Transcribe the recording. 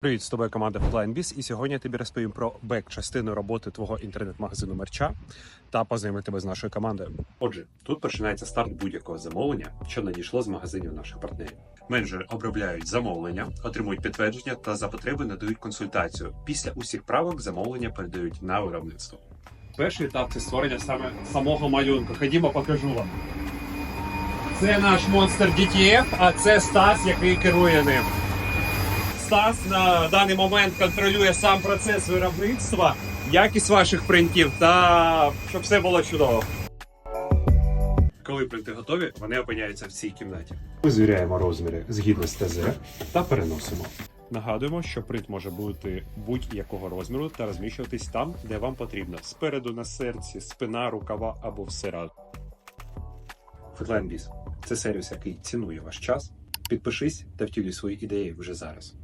Привіт, з тобою команда FlyingBiz, і сьогодні я тобі розповім про бек-частину роботи твого інтернет-магазину мерча та познайомлю тебе з нашою командою. Отже, тут починається старт будь-якого замовлення, що надійшло з магазинів наших партнерів. Менеджери обробляють замовлення, отримують підтвердження та за потреби надають консультацію. Після усіх правок замовлення передають на виробництво. Перший етап це створення саме самого малюнку. Ходімо, покажу вам. Це наш монстр DTF, а це Стас, який керує ним. Стас на даний момент контролює сам процес виробництва, якість ваших принтів та щоб все було чудово. Коли принти готові, вони опиняються в цій кімнаті. Ми звіряємо розміри згідно з ТЗ та переносимо. Нагадуємо, що принт може бути будь-якого розміру та розміщуватись там, де вам потрібно: спереду на серці, спина, рукава або все разом. FootlineBiz – це сервіс, який цінує ваш час. Підпишись та втілюй свої ідеї вже зараз.